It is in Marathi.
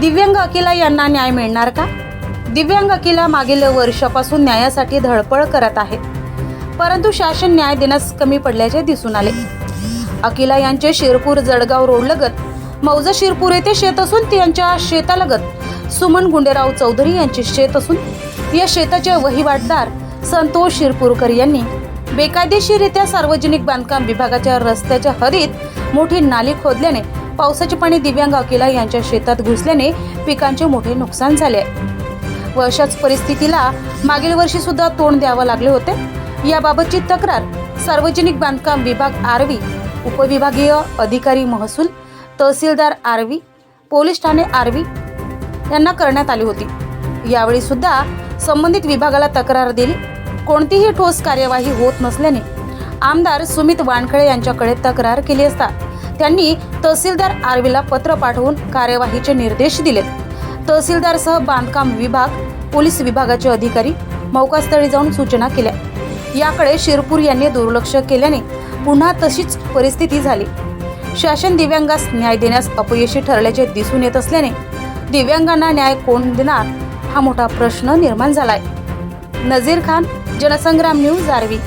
दिव्यांग अकिला यांना न्याय मिळणार का? दिव्यांग अकिला मागील वर्षापासून न्यायासाठी धडपड करत आहे. परंतु शासन न्याय देण्यास कमी पडल्याचे दिसून आले. अकिला यांचे शिरपूर जळगाव रोडलगत मौजा शिरपूर येथे शेत असून त्यांच्या शेतालगत सुमन गुंडेराव चौधरी यांचे शेत असून या शेताचे वहिवाटदार संतोष शिरपूरकर यांनी बेकायदेशीरित्या सार्वजनिक बांधकाम विभागाच्या रस्त्याच्या हरीत मोठी नाली खोदल्याने पावसाचे पाणी दिव्यांग अकिला यांच्या शेतात घुसल्याने पिकांचे मोठे नुकसान झाले. आहे व अशाच परिस्थितीला मागील वर्षी सुद्धा तोंड द्यावं लागले होते. याबाबतची तक्रार सार्वजनिक बांधकाम विभाग आरवी उपविभागीय अधिकारी महसूल तहसीलदार आरवी पोलीस ठाणे आरवी यांना करण्यात आली होती. यावेळी सुद्धा संबंधित विभागाला तक्रार दिली. कोणतीही ठोस कार्यवाही होत नसल्याने आमदार सुमित वानखळे यांच्याकडे तक्रार केली असता त्यांनी तहसीलदार आरवीला पत्र पाठवून कार्यवाहीचे निर्देश दिले तहसीलदारसह बांधकाम विभाग पोलीस विभागाचे अधिकारी मौकास्थळी जाऊन सूचना केल्या. याकडे शिरपूर यांनी दुर्लक्ष केल्याने पुन्हा तशीच परिस्थिती झाली. शासन दिव्यांगास न्याय देण्यास अपयशी ठरल्याचे दिसून येत असल्याने दिव्यांगांना न्याय कोण देणार हा मोठा प्रश्न निर्माण झालाय. Nazir Khan Jansangram news RV.